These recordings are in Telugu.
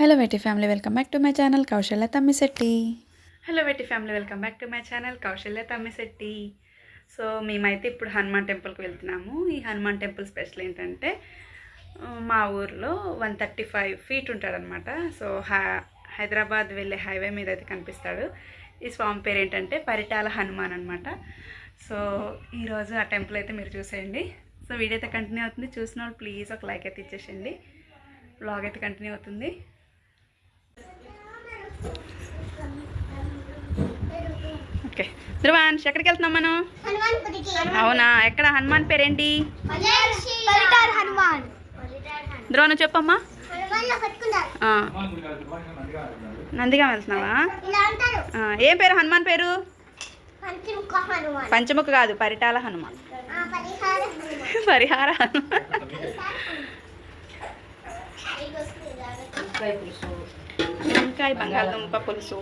Hello Vetti family welcome back to my channel Kausalya Thammisetti hello Vetti family welcome back to my channel Kausalya Thammisetti so మేమైతే ఇప్పుడు హనుమాన్ టెంపుల్కి వెళ్తున్నాము. ఈ హనుమాన్ టెంపుల్ స్పెషల్ ఏంటంటే మా ఊర్లో వన్ థర్టీ ఫైవ్ ఫీట్ ఉంటాడనమాట సో హై హైదరాబాద్ వెళ్ళే హైవే మీద అయితే కనిపిస్తాడు. ఈ స్వామి పేరు ఏంటంటే పరిటాల హనుమాన్ అనమాట సో ఈరోజు ఆ టెంపుల్ అయితే మీరు చూసేయండి. సో వీడియో అయితే కంటిన్యూ అవుతుంది. చూసిన వాళ్ళు ప్లీజ్ ఒక లైక్ అయితే ఇచ్చేసేయండి. బ్లాగ్ అయితే కంటిన్యూ అవుతుంది. ఓకే. ధ్రువాన్ష్ ఎక్కడికి వెళ్తున్నాం మనం అవునా? ఎక్కడ? హనుమాన్ పేరేంటి? ధ్రువ నువ్వు చెప్పమ్మా. నందిగా వెళ్తున్నావా? ఏం పేరు? హనుమాన్ పేరు? పంచముఖ కాదు పరిటాల హనుమాన్. ఆ పరిహార హనుమాన్. పరిహార హనుమాన్. వంకాయ బంగాళదుంప పులుసు.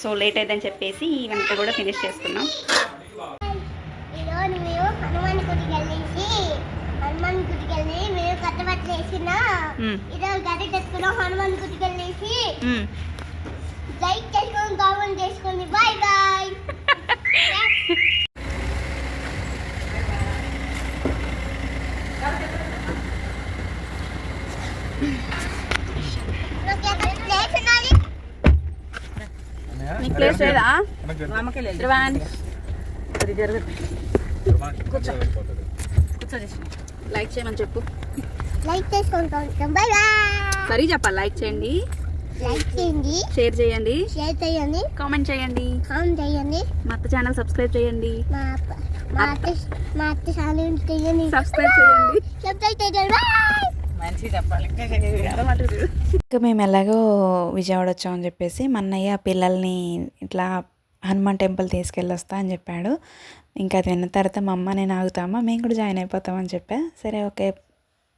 సో లేట్ అయిందని చెప్పేసి ఈ వంట కూడా ఫినిష్ చేసుకున్నాం హనుమాన్ గుడికి వెళ్ళి మేము కట్టబట్టలు వేసిన మ్మ్. ఈరోజు గడ్డ తెచ్చుకున్నాం హనుమాన్ గుడికి వెళ్ళేసి మ్మ్. లైక్ చేసుకొని కామెంట్ చేసుకోండి బాయ్ బాయ్ ప్లేస్ ఉన్నది నీకు ప్లేస్ లేదా? లైక్ చేయమని చెప్పు. లైక్ చేసుకుంటాం. Bye bye. సరే చెప్పాలి. లైక్ చేయండి. లైక్ చేయండి. షేర్ చేయండి. షేర్ చేయండి. కామెంట్ చేయండి. కామెంట్ చేయండి. మా అత్త ఛానల్ సబ్స్క్రైబ్ చేయండి. మా అత్త మా అత్త. ఛానల్ చేయండి. సబ్స్క్రైబ్ చేయండి. సబ్స్క్రైబ్ చేయండి. బాయ్. ఇంకా మేము ఎలాగో విజయవాడ వచ్చామని చెప్పేసి మా అన్నయ్య పిల్లల్ని ఇట్లా హనుమాన్ టెంపుల్ తీసుకెళ్ళొస్తా అని చెప్పాడు. ఇంకా అది విన్న తర్వాత మా అమ్మ నేను ఆగుతామా? మేము కూడా జాయిన్ అయిపోతామని చెప్పా. సరే ఓకే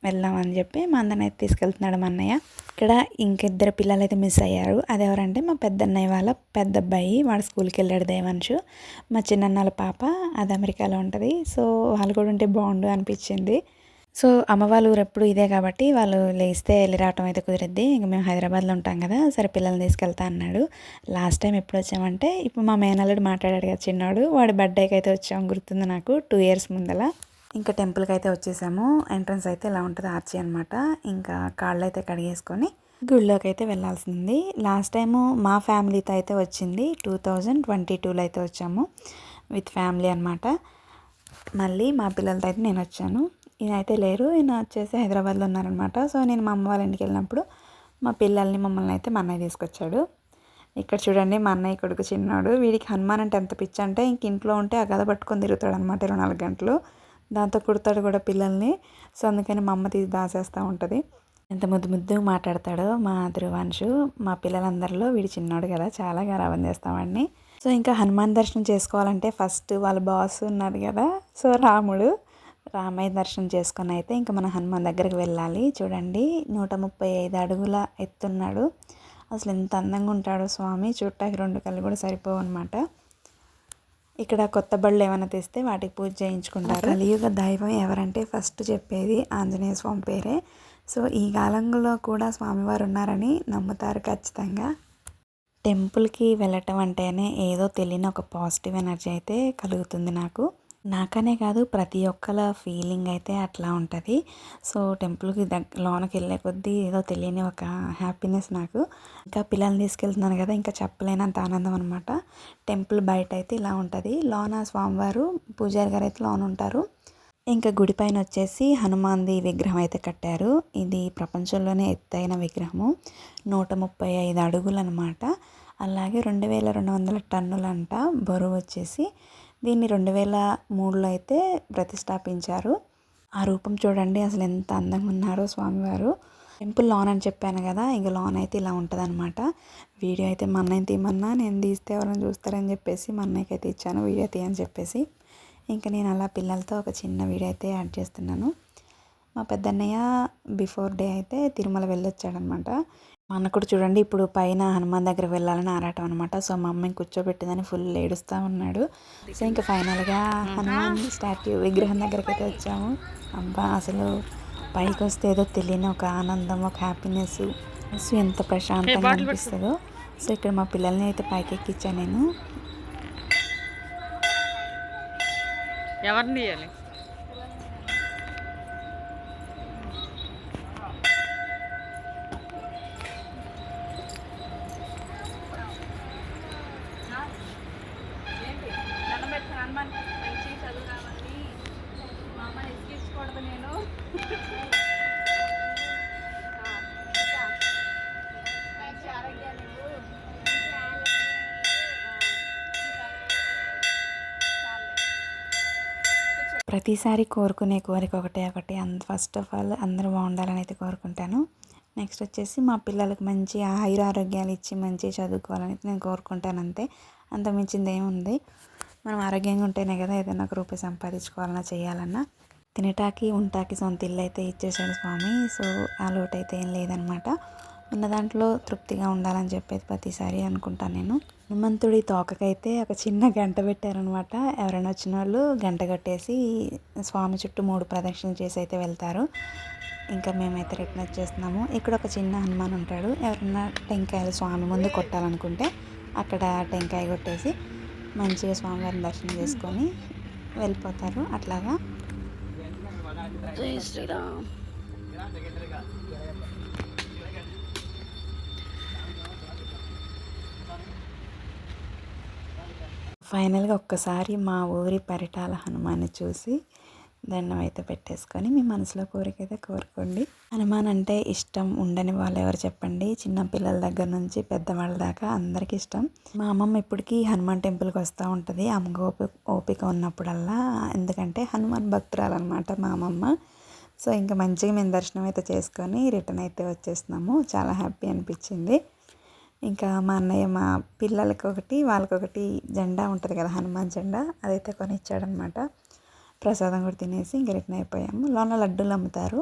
వెళ్దామని చెప్పి మా అందరిని అయితే తీసుకెళ్తున్నాడు మా అన్నయ్య. ఇక్కడ ఇంకిద్దరు పిల్లలు అయితే మిస్ అయ్యారు. అది ఎవరంటే మా పెద్దన్నయ్య వాళ్ళ పెద్ద అబ్బాయి. వాడు స్కూల్కి వెళ్ళాడు దేవాంశు. మా చిన్నన్నల పాప అది అమెరికాలో ఉంటుంది. సో వాళ్ళు కూడా ఉంటే బాగుండు అనిపించింది. సో అమ్మ వాళ్ళ ఊరు ఎప్పుడు ఇదే కాబట్టి వాళ్ళు లేస్తే వెళ్ళి రావటం అయితే కుదిరిద్ది. ఇంక మేము హైదరాబాద్లో ఉంటాం కదా సరే పిల్లల్ని తీసుకెళ్తా అన్నాడు. లాస్ట్ టైం ఎప్పుడు వచ్చామంటే ఇప్పుడు మా మేనల్లుడు మాట్లాడాడు కదా చిన్నాడు వాడి బర్త్డేకి అయితే వచ్చాము గుర్తుంది నాకు టూ ఇయర్స్ ముందల. ఇంకా టెంపుల్కి అయితే వచ్చేసాము. ఎంట్రన్స్ అయితే ఇలా ఉంటుంది ఆర్చి అనమాట ఇంకా కాళ్ళు అయితే కడిగేసుకొని గుళ్ళోకి అయితే వెళ్ళాల్సింది. లాస్ట్ టైము మా ఫ్యామిలీతో అయితే వచ్చింది. టూ థౌజండ్ ట్వంటీ టూలో అయితే వచ్చాము. విత్ ఫ్యామిలీ అనమాట మళ్ళీ మా పిల్లలతో అయితే నేను వచ్చాను. ఈయన అయితే లేరు. ఈయన వచ్చేసి హైదరాబాద్లో ఉన్నారనమాట సో నేను మా అమ్మ వాళ్ళ ఇంటికి వెళ్ళినప్పుడు మా పిల్లల్ని మమ్మల్ని అయితే మా అన్నయ్య తీసుకొచ్చాడు. ఇక్కడ చూడండి మా అన్నయ్య కొడుకు చిన్నాడు. వీడికి హనుమాన్ అంటే ఎంత పిచ్చి అంటే ఇంక ఇంట్లో ఉంటే ఆ గద పట్టుకొని తిరుగుతాడు అనమాట ఇరవై నాలుగు గంటలు. దాంతో కుడతాడు కూడా పిల్లల్ని. సో అందుకని మా అమ్మ తీసి దాసేస్తూ ఉంటుంది. ఎంత ముద్దు ముద్దు మాట్లాడతాడో మా ధ్రువాంశు మా పిల్లలందరిలో వీడి చిన్నాడు కదా. చాలా గరాబం చేస్తాం వాడిని. సో ఇంకా హనుమాన్ దర్శనం చేసుకోవాలంటే ఫస్ట్ వాళ్ళ బాస్ ఉన్నారు కదా. సో రాముడు. రామయ్య దర్శనం చేసుకొని అయితే ఇంకా మన హనుమాన్ దగ్గరికి వెళ్ళాలి. చూడండి నూట ముప్పై ఐదు అడుగుల ఎత్తున్నాడు. అసలు ఎంత అందంగా ఉంటాడో స్వామి. చూడటానికి రెండు కళ్ళు కూడా సరిపోవు అనమాట ఇక్కడ కొత్త బళ్ళు ఏమైనా తెస్తే వాటికి పూజ చేయించుకుంటారు. కలియుగ దైవం ఎవరంటే ఫస్ట్ చెప్పేది ఆంజనేయ స్వామి పేరే. సో ఈ కాలంలో కూడా స్వామివారు ఉన్నారని నమ్ముతారు ఖచ్చితంగా. టెంపుల్కి వెళ్ళటం అంటేనే ఏదో తెలియని ఒక పాజిటివ్ ఎనర్జీ అయితే కలుగుతుంది నాకు. నాకనే కాదు ప్రతి ఒక్కల ఫీలింగ్ అయితే అట్లా ఉంటుంది. సో టెంపుల్కి దగ్గర లోనకి వెళ్ళే కొద్దీ ఏదో తెలియని ఒక హ్యాపీనెస్ నాకు. ఇంకా పిల్లల్ని తీసుకెళ్తున్నాను కదా ఇంకా చెప్పలేనంత ఆనందం అనమాట టెంపుల్ బయట అయితే ఇలా ఉంటుంది. లోన స్వామివారు పూజారి గారు అయితే లోన ఉంటారు. ఇంకా గుడి పైన వచ్చేసి హనుమాన్ది విగ్రహం అయితే కట్టారు. ఇది ప్రపంచంలోనే ఎత్తైన విగ్రహము. నూట ముప్పై ఐదు అడుగులు అనమాట అలాగే రెండు వేల రెండు వందల టన్నులంట బరువు వచ్చేసి దీన్ని రెండు వేల మూడులో అయితే ప్రతిష్టాపించారు. ఆ రూపం చూడండి అసలు ఎంత అందంగా ఉన్నారో స్వామివారు. టెంపుల్ లాన్ అని చెప్పాను కదా ఇంక లాన్ అయితే ఇలా ఉంటుంది అనమాట వీడియో అయితే మా అన్నయ్య తీయమన్నా నేను తీస్తే ఎవరైనా చూస్తారని చెప్పేసి మా అన్నయ్యకి అయితే ఇచ్చాను వీడియో తీయని చెప్పేసి. ఇంకా నేను అలా పిల్లలతో ఒక చిన్న వీడియో అయితే యాడ్ చేస్తున్నాను. మా పెద్దన్నయ్య బిఫోర్ డే అయితే తిరుమల వెళ్ళొచ్చాడనమాట మా అన్న కూడా చూడండి ఇప్పుడు పైన హనుమాన్ దగ్గర వెళ్ళాలని ఆరాటం అనమాట సో మా అమ్మని కూర్చోబెట్టిందని ఫుల్ ఏడుస్తూ ఉన్నాడు. సో ఇంకా ఫైనల్గా హనుమాన్ స్టాట్యూ విగ్రహం దగ్గరికి అయితే వచ్చాము. అబ్బా అసలు పైకి వస్తే ఏదో తెలియని ఒక ఆనందం ఒక హ్యాపీనెస్ సో ఎంత ప్రశాంతంగా అనిపిస్తుందో. సో ఇక్కడ మా పిల్లల్ని అయితే పైకి ఎక్కించాను నేను. ఎవరిని ప్రతిసారి కోరుకునే కోరిక ఒకటే ఒకటి. అంద ఫస్ట్ ఆఫ్ ఆల్ అందరూ బాగుండాలని అయితే కోరుకుంటాను. నెక్స్ట్ వచ్చేసి మా పిల్లలకు మంచి ఆయుర ఆరోగ్యాలు ఇచ్చి మంచి చదువుకోవాలని నేను కోరుకుంటాను అంతే. అంత మించింది ఏముంది. మనం ఆరోగ్యంగా ఉంటేనే కదా ఏదైనా ఒక రూపాయి సంపాదించుకోవాలన్నా చేయాలన్నా. తినటానికి ఉంటాకి సొంత ఇల్లు అయితే ఇచ్చేసాడు స్వామి. సో ఆ లోటు అయితే ఏం లేదనమాట. ఉన్న దాంట్లో తృప్తిగా ఉండాలని చెప్పేది ప్రతిసారి అనుకుంటాను నేను. హనుమంతుడి తోకకైతే ఒక చిన్న గంట పెట్టారనమాట. ఎవరైనా వచ్చిన వాళ్ళు గంట కట్టేసి స్వామి చుట్టూ మూడు ప్రదక్షిణలు చేసి అయితే వెళ్తారు. ఇంకా మేమైతే రిటర్న్ వచ్చేస్తున్నాము. ఇక్కడ ఒక చిన్న హనుమాన్ ఉంటాడు. ఎవరైనా టెంకాయలు స్వామి ముందు కొట్టాలనుకుంటే అక్కడ టెంకాయ కొట్టేసి మంచిగా స్వామివారిని దర్శనం చేసుకొని వెళ్ళిపోతారు. అట్లాగా. జై శ్రీరామ్. ఫైనల్గా ఒక్కసారి మా ఊరి పరిటాల హనుమాన్ని చూసి దండం అయితే పెట్టేసుకొని మీ మనసులో కోరిక అయితే కోరుకోండి. హనుమాన్ అంటే ఇష్టం ఉండని వాళ్ళు ఎవరు చెప్పండి? చిన్న పిల్లల దగ్గర నుంచి పెద్దవాళ్ళ దాకా అందరికీ ఇష్టం. మా అమ్మమ్మ ఇప్పటికీ హనుమాన్ టెంపుల్కి వస్తూ ఉంటుంది. అమ్మకు ఓపిక ఓపిక ఉన్నప్పుడల్లా ఎందుకంటే హనుమాన్ భక్తురాలు అనమాట మా అమ్మమ్మ. సో ఇంకా మంచిగా మేము దర్శనం అయితే చేసుకొని రిటర్న్ అయితే వచ్చేస్తున్నాము చాలా హ్యాపీ అనిపించింది. ఇంకా మా అన్నయ్య మా పిల్లలకి ఒకటి వాళ్ళకొకటి జెండా ఉంటుంది కదా హనుమాన్ జెండా అదైతే కొనిచ్చాడనమాట. ప్రసాదం కూడా తినేసి ఇంక రిటర్న్ అయిపోయాము. లోన లడ్డూలు అమ్ముతారు.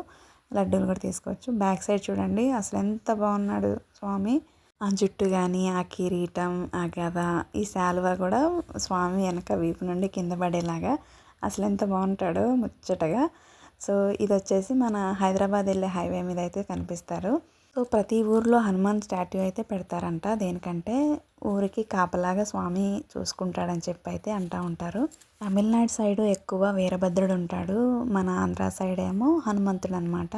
లడ్డూలు కూడా తీసుకోవచ్చు. బ్యాక్ సైడ్ చూడండి అసలు ఎంత బాగున్నాడు స్వామి. ఆ జుట్టు కానీ ఆ కిరీటం ఆ గద ఈ శాలువా కూడా స్వామి వెనక వీపు నుండి కింద పడేలాగా అసలు ఎంత బాగుంటాడో ముచ్చటగా. సో ఇది వచ్చేసి మన హైదరాబాద్ వెళ్ళే హైవే మీద అయితే కనిపిస్తారు. సో ప్రతి ఊర్లో హనుమాన్ స్టాట్యూ అయితే పెడతారంట. దేనికంటే ఊరికి కాపలాగా స్వామి చూసుకుంటాడని చెప్పి అయితే అంటూ ఉంటారు. తమిళనాడు సైడు ఎక్కువ వీరభద్రుడు ఉంటాడు. మన ఆంధ్ర సైడ్ ఏమో హనుమంతుడు అనమాట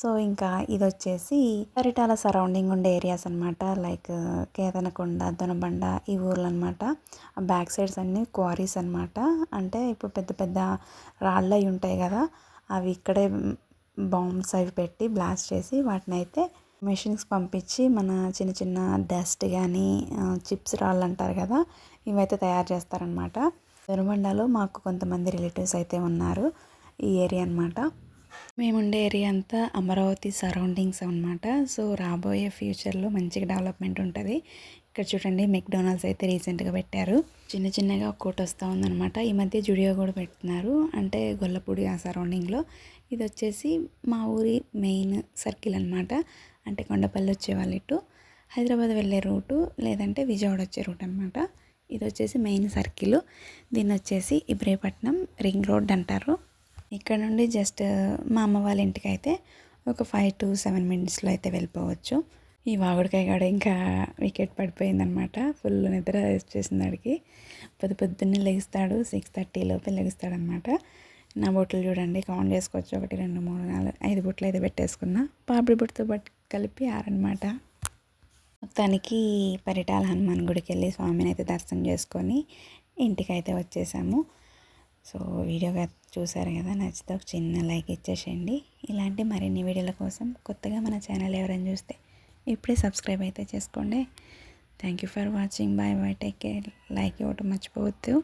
సో ఇంకా ఇది వచ్చేసి పరిటాల సరౌండింగ్ ఉండే ఏరియాస్ అనమాట లైక్ కేతనకొండ దొనబండ ఈ ఊర్లు అనమాట బ్యాక్ సైడ్స్ అన్నీ క్వారీస్ అనమాట అంటే ఇప్పుడు పెద్ద పెద్ద రాళ్ళు అయి ఉంటాయి కదా అవి ఇక్కడే బాంబ్స్ అవి పెట్టి బ్లాస్ట్ చేసి వాటిని అయితే మెషిన్స్కి పంపించి మన చిన్న చిన్న డస్ట్ కానీ చిప్స్ రాళ్ళు అంటారు కదా ఇవైతే తయారు చేస్తారనమాట దొనబండలో మాకు కొంతమంది రిలేటివ్స్ అయితే ఉన్నారు ఈ ఏరియా అనమాట మేముండే ఏరియా అంతా అమరావతి సరౌండింగ్స్ అనమాట సో రాబోయే ఫ్యూచర్లో మంచిగా డెవలప్మెంట్ ఉంటుంది. ఇక్కడ చూడండి మెక్డొనాల్డ్స్ అయితే రీసెంట్గా పెట్టారు. చిన్న చిన్నగా ఒక్కోటి వస్తూ ఉందనమాట ఈ మధ్య జుడియో కూడా పెడుతున్నారు. అంటే గొల్లపూడి ఆ సరౌండింగ్లో. ఇది వచ్చేసి మా ఊరి మెయిన్ సర్కిల్ అనమాట అంటే కొండపల్లి వచ్చేవాళ్ళు ఇటు హైదరాబాద్ వెళ్ళే రూటు లేదంటే విజయవాడ వచ్చే రూట్ అనమాట ఇది వచ్చేసి మెయిన్ సర్కిల్. దీన్ని వచ్చేసి ఇబ్రేపట్నం రింగ్ రోడ్ అంటారు. ఇక్కడ నుండి జస్ట్ మా అమ్మ వాళ్ళ ఇంటికి అయితే ఒక ఫైవ్ టు సెవెన్ మినిట్స్లో అయితే వెళ్ళిపోవచ్చు. ఈ వాగుడికాయ కూడా ఇంకా వికెట్ పడిపోయిందనమాట ఫుల్ నిద్ర వచ్చేసింది అడిగి పొద్దు పొద్దున్నే లెగిస్తాడు సిక్స్ థర్టీ లోపే లెగుస్తాడనమాట నా బొట్లు చూడండి కౌంట్ చేసుకోవచ్చు ఒకటి రెండు మూడు నాలుగు ఐదు బొట్లు అయితే పెట్టేసుకున్నా. పాపిడి బొట్టుతో బట్ కలిపి ఆరనమాట మొత్తానికి పరిటాల హనుమాన్ గుడికి వెళ్ళి స్వామిని అయితే దర్శనం చేసుకొని ఇంటికి అయితే వచ్చేసాము. సో వీడియోగా చూసారు కదా నచ్చితే ఒక చిన్న లైక్ ఇచ్చేసేయండి. ఇలాంటి మరిన్ని వీడియోల కోసం కొత్తగా మన ఛానల్ ఎవరైనా చూస్తే ఇప్పుడే సబ్స్క్రైబ్ అయితే చేసుకోండి. Thank you for watching bye bye take care like ఇవ్వటం మర్చిపోవద్దు.